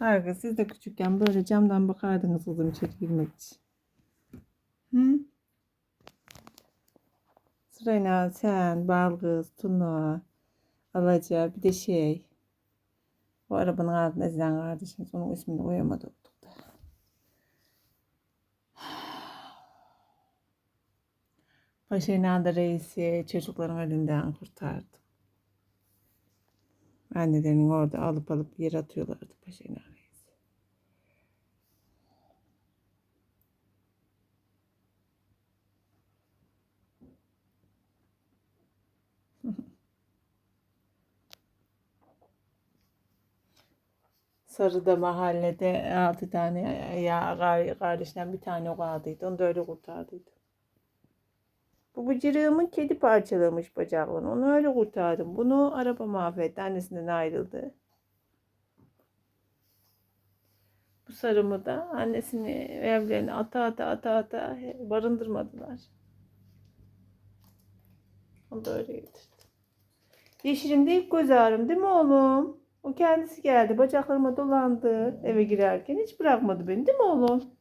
Arka siz de küçükken böyle camdan bakardınız kızım içeri girmek için. Hı? Sırayla sen, Balgız, Tuna, Alaca bir de şey. Bu arabanın altında ezilen kardeşimiz. Onun ismini koyamadı olduk da. Paşa İnandı reisi çocukların elinden kurtardı. Annelerinin orada alıp alıp yere atıyorlardı Paşa. Sarıda mahallede altı tane ya kar- kardeşten bir tane o kaldıydı. Onu da öyle kurtardıydı. Bu bıcırığımın kedi parçalamış bacaklarını. Onu öyle kurtardım. Bunu araba mahvetti. Annesinden ayrıldı. Bu sarımı da annesini evlerine ata ata ata ata barındırmadılar. Onu da öyle getirdim. Yeşil'in de ilk göz ağrım değil mi oğlum? O kendisi geldi. Bacaklarıma dolandı eve girerken. Hiç bırakmadı beni değil mi oğlum?